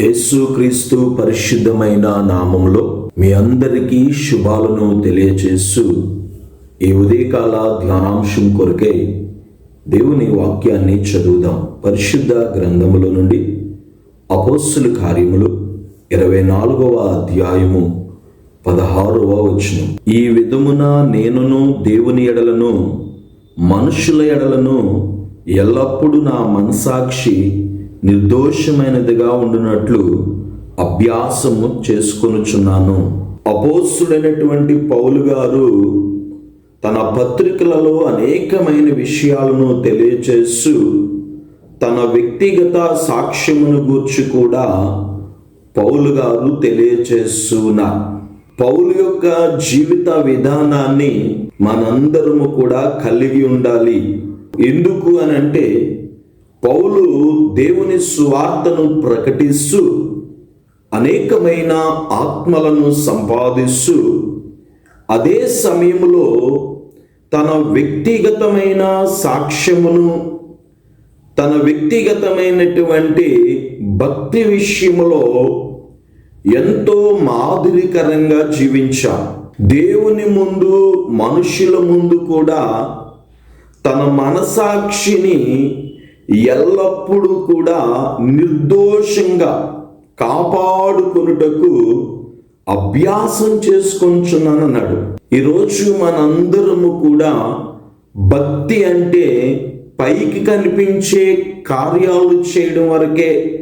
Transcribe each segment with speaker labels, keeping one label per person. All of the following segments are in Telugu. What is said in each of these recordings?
Speaker 1: యేసుక్రీస్తు పరిశుద్ధమైన నామంలో మీ అందరికీ శుభాలను తెలియచేస్తూ ఈ ఉదయకాల ధ్యానాంశం కొరకై దేవుని వాక్యాన్ని చదువుదాం. పరిశుద్ధ గ్రంథములో నుండి అపోస్సుల కార్యములు ఇరవై నాలుగవ అధ్యాయము పదహారవ వచనం. ఈ విధమున నేనును దేవుని ఎడలను మనుషుల ఎడలను ఎల్లప్పుడూ నా మనసాక్షి నిర్దోషమైనదిగా ఉండునట్లు అభ్యాసము చేసుకొనుచున్నాను. అపోసుడైనటువంటి పౌలు గారు తన పత్రికలలో అనేకమైన విషయాలను తెలియచేస్తూ తన వ్యక్తిగత సాక్ష్యమును గూర్చి కూడా పౌలు గారు తెలియచేస్తున్నారు పౌలు యొక్క జీవిత విధానాన్ని మనందరము కూడా కలిగి ఉండాలి. ఎందుకు అని అంటే పౌలు దేవుని సువార్తను ప్రకటిస్తూ అనేకమైన ఆత్మలను సంపాదిస్తూ అదే సమయంలో తన వ్యక్తిగతమైన సాక్ష్యమును తన వ్యక్తిగతమైనటువంటి భక్తి విషయములో ఎంతో మాదిరికరంగా జీవించా దేవుని ముందు మనుషుల ముందు కూడా తన మనసాక్షిని ఎల్లప్పుడూ కూడా నిర్దోషంగా కాపాడుకొనుటకు అభ్యాసం చేసుకొంచున్నాను అన్నాడు ఈరోజు మనందరము కూడా భక్తి అంటే పైకి కనిపించే కార్యాలు చేయడం వరకే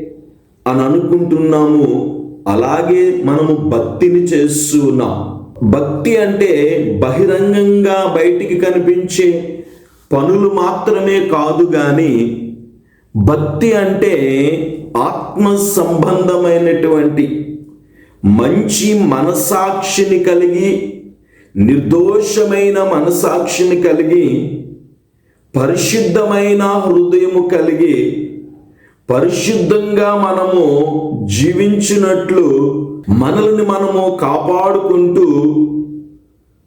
Speaker 1: అని అనుకుంటున్నాము. అలాగే మనము భక్తిని చేస్తూ ఉన్నాం. భక్తి అంటే బహిరంగంగా బయటికి కనిపించే పనులు మాత్రమే కాదు కానీ భక్తి అంటే ఆత్మ సంబంధమైనటువంటి మంచి మనసాక్షిని కలిగి నిర్దోషమైన మనసాక్షిని కలిగి పరిశుద్ధమైన హృదయము కలిగి పరిశుద్ధంగా మనము జీవించినట్లు మనల్ని మనము కాపాడుకుంటూ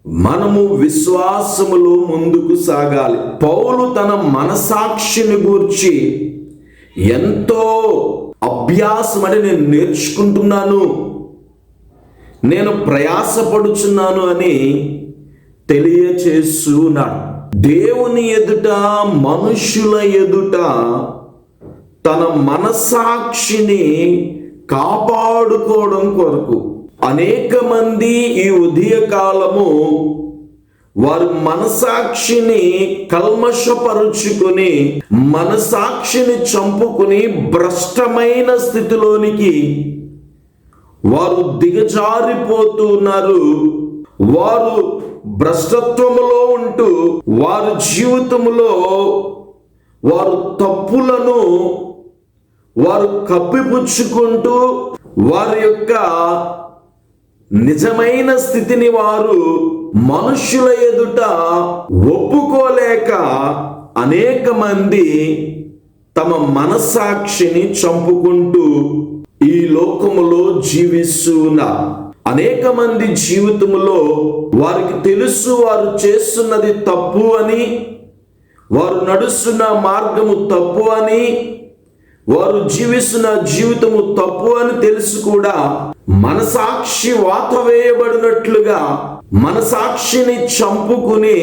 Speaker 1: మనము విశ్వాసములో ముందుకు సాగాలి. పౌలు తన మనసాక్షిని గూర్చి ఎంతో అభ్యాసం అంటే నేను నేర్చుకుంటున్నాను. నేను ప్రయాసపడుచున్నాను అని తెలియచేస్తున్నాడు దేవుని ఎదుట మనుషుల ఎదుట తన మనసాక్షిని కాపాడుకోవడం కొరకు అనేక మంది ఈ ఉదయకాలము వారు మనసాక్షిని కల్మషపరుచుకుని మనసాక్షిని చంపుకుని భ్రష్టమైన స్థితిలోనికి వారు దిగజారిపోతూ ఉన్నారు. వారు భ్రష్టత్వములో ఉంటూ వారి జీవితంలో వారు తప్పులను వారు కప్పిపుచ్చుకుంటూ వారి యొక్క నిజమైన స్థితిని వారు మనుషుల ఎదుట ఒప్పుకోలేక అనేక మంది తమ మనస్సాక్షిని చంపుకుంటూ ఈ లోకములో జీవిస్తూ అనేక మంది జీవితంలో వారికి తెలుసు వారు చేస్తున్నది తప్పు అని వారు నడుస్తున్న మార్గము తప్పు అని వారు జీవిస్తున్న జీవితము తప్పు అని తెలుసు కూడా మనసాక్షి వాత వేయబడినట్లుగా మనసాక్షిని చంపుకుని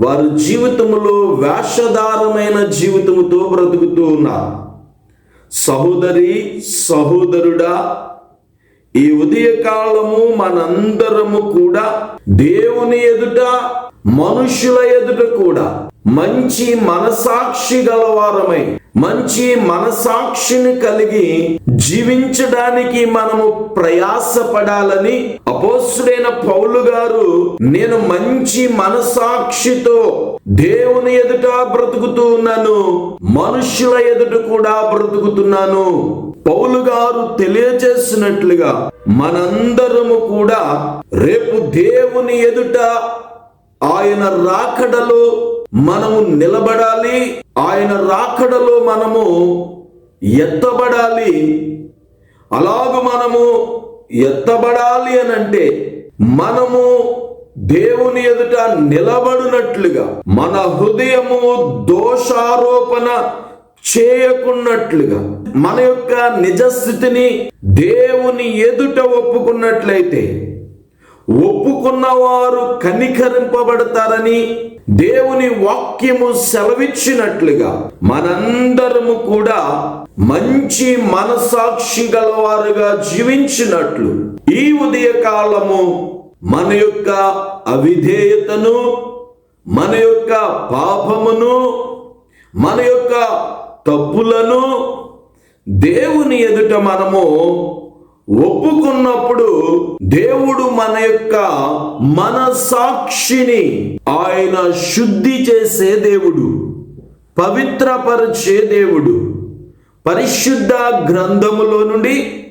Speaker 1: వారు జీవితంలో వేషధారమైన జీవితముతో బ్రతుకుతూ ఉన్నారు. సహోదరి సహోదరుడా ఈ ఉదయకాలము మనందరము కూడా దేవుని ఎదుట మనుషుల ఎదుట కూడా మంచి మనసాక్షి గలవారమై మంచి మనసాక్షిని కలిగి జీవించడానికి మనము ప్రయాసపడాలని అపోసుడైన పౌలు గారు నేను మంచి మనసాక్షితో దేవుని ఎదుట బ్రతుకుతూ ఉన్నాను మనుషుల ఎదుట కూడా బ్రతుకుతున్నాను. పౌలు గారు తెలియజేసినట్లుగా మనందరము కూడా రేపు దేవుని ఎదుట ఆయన రాకడలో మనము నిలబడాలి ఆయన రాకడలో మనము ఎత్తబడాలి. అలాగ మనము ఎత్తబడాలి అని అంటే మనము దేవుని ఎదుట నిలబడినట్లుగా మన హృదయము దోషారోపణ చేయకున్నట్లుగా మన యొక్క నిజస్థితిని దేవుని ఎదుట ఒప్పుకున్నట్లయితే ఒప్పుకున్నవారు కనికరింపబడతారని దేవుని వాక్యము సెలవిచ్చినట్లుగా మనందరము కూడా మంచి మనసాక్షి గలవారుగా జీవించినట్లు ఈ ఉదయ కాలము మన యొక్క అవిధేయతను మన యొక్క పాపమును మన యొక్క తప్పులను దేవుని ఎదుట మనము ఒప్పుకున్నప్పుడు దేవుడు మన యొక్క మన సాక్షిని ఆయన శుద్ధి చేసే దేవుడు పవిత్రపరిచే దేవుడు. పరిశుద్ధ గ్రంథములో నుండి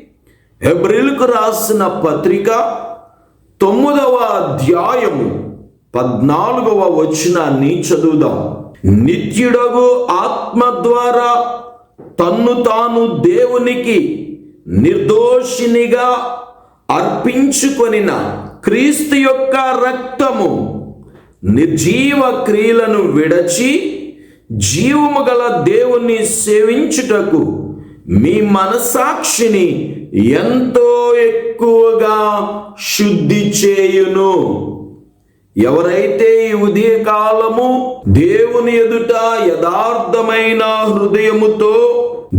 Speaker 1: ఎబ్రిల్కు రాసిన పత్రిక తొమ్మిదవ అధ్యాయము పద్నాలుగవ వచనాన్ని చదువుదాం. నిత్యుడగు ఆత్మ ద్వారా తన్ను తాను దేవునికి నిర్దోషినిగా అర్పించుకొనిన క్రీస్తు యొక్క రక్తము నిర్జీవ క్రియలను విడచి జీవము గల దేవుణ్ణి సేవించుటకు మీ మనసాక్షిని ఎంతో ఎక్కువగా శుద్ధి చేయును. ఎవరైతే ఈ ఉదయకాలము దేవుని ఎదుట యథార్థమైన హృదయముతో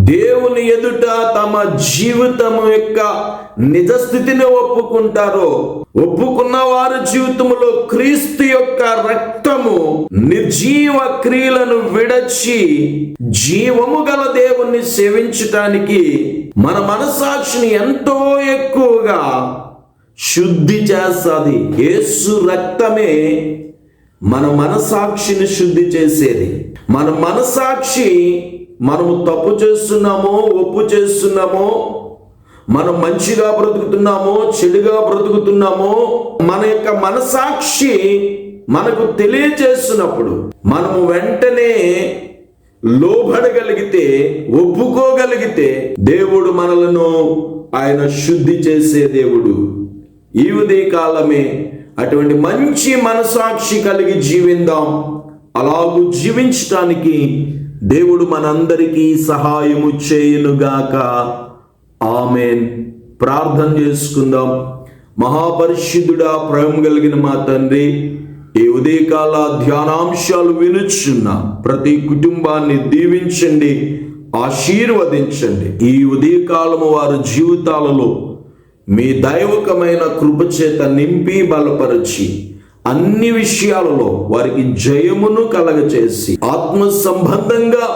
Speaker 1: దేవుని ఎదుట తమ జీవితము యొక్క నిజస్థితిని ఒప్పుకుంటారో ఒప్పుకున్న వారి జీవితంలో క్రీస్తు యొక్క రక్తము నిర్జీవ క్రియలను విడచి జీవము గల దేవుణ్ణి సేవించటానికి మన మనసాక్షిని ఎంతో ఎక్కువగా శుద్ధి చేస్తుంది. యేసు రక్తమే మన మనసాక్షిని శుద్ధి చేసేది. మన మనసాక్షి మనము తప్పు చేస్తున్నామో ఒప్పు చేస్తున్నామో మనం మంచిగా బ్రతుకుతున్నామో చెడుగా బ్రతుకుతున్నామో మన యొక్క మనసాక్షి మనకు తెలియజేస్తున్నప్పుడు మనము వెంటనే లోబడగలిగితే ఒప్పుకోగలిగితే దేవుడు మనలను ఆయన శుద్ధి చేసే దేవుడు. ఈ ఉదయ కాలమే అటువంటి మంచి మనసాక్షి కలిగి జీవిందాం. అలాగూ జీవించటానికి దేవుడు మనందరికీ సహాయము చేయునుగాక. ఆమెన్. ప్రార్థన చేసుకుందాం. మహాపరిశుద్ధుడా ప్రేమ కలిగిన మా తండ్రి ఈ ఉదయకాల ధ్యానాంశాలు వినుచున్న ప్రతి కుటుంబాన్ని దీవించండి ఆశీర్వదించండి. ఈ ఉదయకాలము వారి జీవితాలలో మీ దైవకమైన కృపచేత నింపి బలపరిచి అన్ని విషయాలలో వారికి జయమును కలగచేసి ఆత్మ సంబంధంగా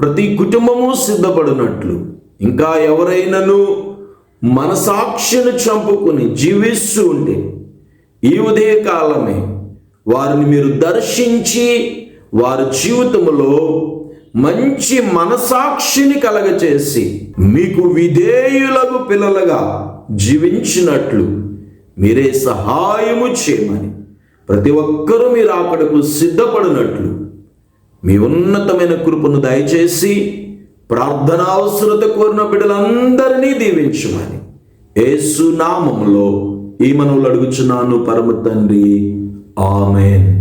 Speaker 1: ప్రతి కుటుంబము సిద్ధపడినట్లు. ఇంకా ఎవరైనాను మనసాక్షిని చంపుకుని జీవిస్తూ ఉంటే ఈ ఉదయ కాలమే వారిని మీరు దర్శించి వారి జీవితంలో మంచి మనసాక్షిని కలగచేసి మీకు విధేయులకు పిల్లలుగా జీవించినట్లు మీరే సహాయము చేయమని. ప్రతి ఒక్కరూ మీరు అక్కడకు సిద్ధపడినట్లు. మీ ఉన్నతమైన కృపను దయచేసి ప్రార్థన అవసరత కోరిన బిడ్డలందరినీ దీవించమని. ఏసునామంలో ఈ మనవులు అడుగుచున్నాను పరమ తండ్రి. ఆమెన్.